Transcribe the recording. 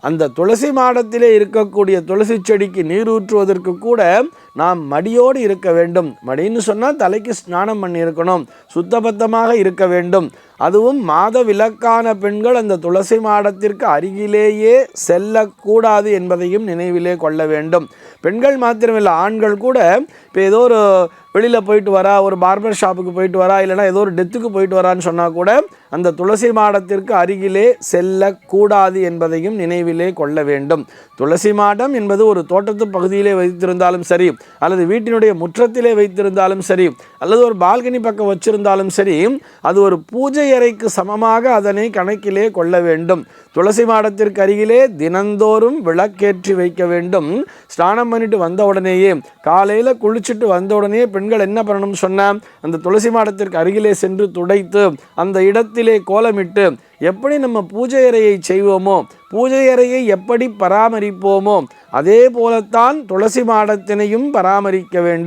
அந்த துளசி மாடத்திலே இருக்கக்கூடிய துளசி செடிக்கு நீர் ஊற்றுவதற்கு கூட நாம் மடியோடு இருக்க வேண்டும். மடின்னு சொன்னால் தலைக்கு ஸ்நானம் பண்ணியிருக்கணும். சுத்தபத்தமாக இருக்க வேண்டும். அதுவும் மாத விலக்கான பெண்கள் அந்த துளசி மாடத்திற்கு அருகிலேயே செல்லக்கூடாது என்பதையும் நினைவிலே கொள்ள வேண்டும். பெண்கள் மாத்திரமில்லை ஆண்கள் கூட இப்போ ஏதோ ஒரு வெளியில் போயிட்டு வரா ஒரு பார்பர் ஷாப்புக்கு போயிட்டு வரா இல்லைனா ஏதோ ஒரு டெத்துக்கு போயிட்டு வரான்னு சொன்னால் கூட அந்த துளசி மாடத்திற்கு அருகிலே செல்லக்கூடாது என்பதையும் நினைவிலே கொள்ள வேண்டும். துளசி மாடம் என்பது ஒரு தோட்டத்து பகுதியிலே வைத்திருந்தாலும் சரி அல்லது வீட்டினுடைய முற்றத்திலே வைத்திருந்தாலும் சரி அல்லது ஒரு பால்கனி பக்கம் வச்சிருந்தாலும் சரி அது ஒரு பூஜை அறைக்கு சமமாக அதனை கணக்கிலே கொள்ள வேண்டும். துளசி மாடத்திற்கு அருகிலே தினந்தோறும் விளக்கேற்றி வைக்க வேண்டும். ஸ்நானம் பண்ணிட்டு வந்த உடனேயே காலையில் குளிச்சுட்டு வந்த உடனே பெண்கள் என்ன பண்ணணும்னு சொன்னால் அந்த துளசி மாடத்திற்கு அருகிலே சென்று துடைத்து அந்த இடத்திலே கோலமிட்டு எப்படி நம்ம பூஜை அறையை செய்வோமோ பூஜை அறையை எப்படி பராமரிப்போமோ அதே போலத்தான் துளசி மாடத்தினையும் பராமரிக்க வேண்டும்.